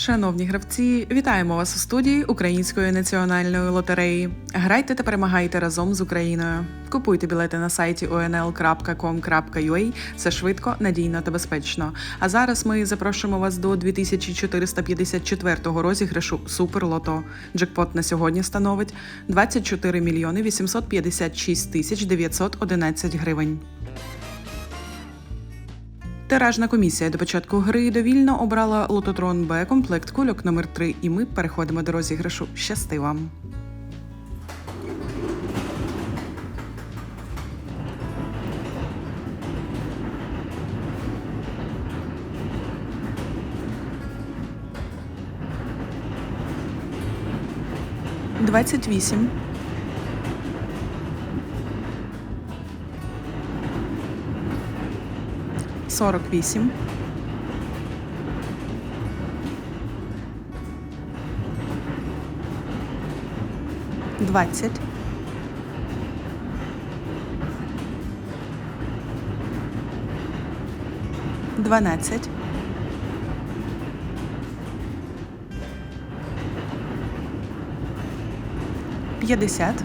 Шановні гравці, вітаємо вас у студії Української національної лотереї. Грайте та перемагайте разом з Україною. Купуйте білети на сайті onl.com.ua. Це швидко, надійно та безпечно. А зараз ми запрошуємо вас до 2454 розіграшу Суперлото. Джекпот на сьогодні становить 24 мільйони 856 тисяч 911 гривень. Тиражна комісія до початку гри довільно обрала лототрон Б комплект кульок номер 3 і ми переходимо до розіграшу. Щасти вам! Двадцять вісім. Сорок вісім. Двадцять. Дванадцять. П'ятдесят.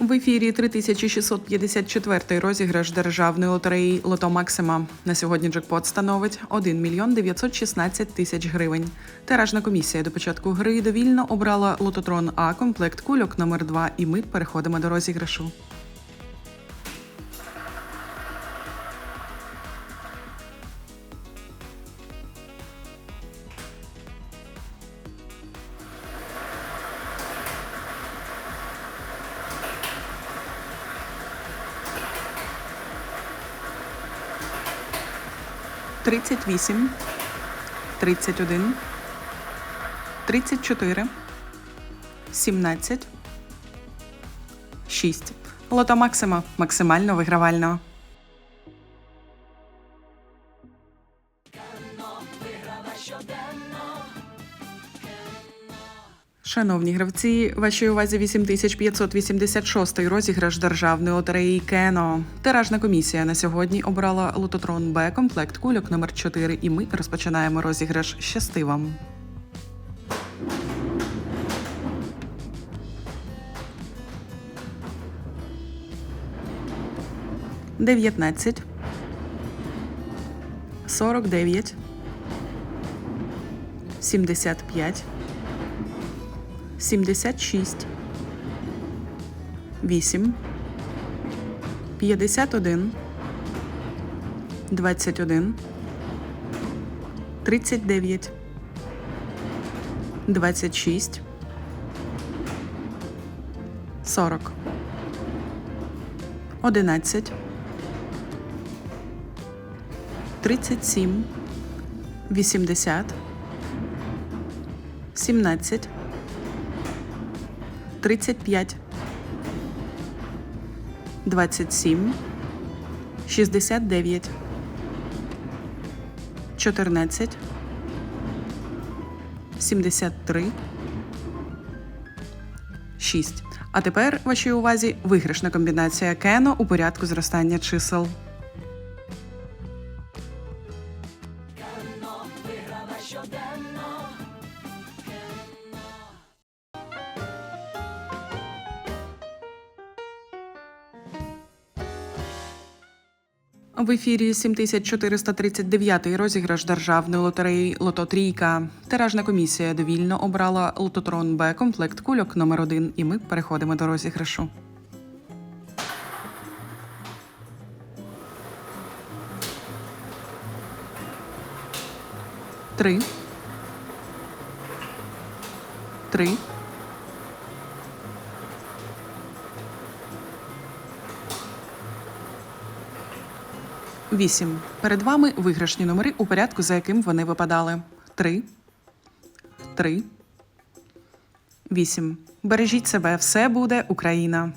В ефірі 3654 розіграш державної лотереї Лото Максима. На сьогодні джекпот становить 1 мільйон 916 тисяч гривень. Тиражна комісія до початку гри довільно обрала лототрон А комплект кульок номер 2 і ми переходимо до розіграшу. Тридцять вісім, тридцять один, тридцять чотири, сімнадцять, шість. Лото Максима максимально вигравально. Шановні гравці, вашій увазі 8586 розіграш державної лотереї Кено. Тиражна комісія на сьогодні обрала лототрон Б комплект кульок номер 4 і ми розпочинаємо розіграш. Щасти вам! Дев'ятнадцять. Сорок дев'ять. Сімдесят п'ять. 76, 8, 51, 21, 39, 26, 40, 11, 37, 80, 17, 35, 27, 69, 14, 73, 6. А тепер вашій увазі виграшна комбінація Кено у порядку зростання чисел. В ефірі 7439-й розіграш державної лотереї Лото Трійка. Тиражна комісія довільно обрала лототрон Б комплект кульок номер 1 і ми переходимо до розіграшу. Три. Три. Вісім. Перед вами виграшні номери у порядку, за яким вони випадали. Три. Три. Вісім. Бережіть себе, все буде Україна.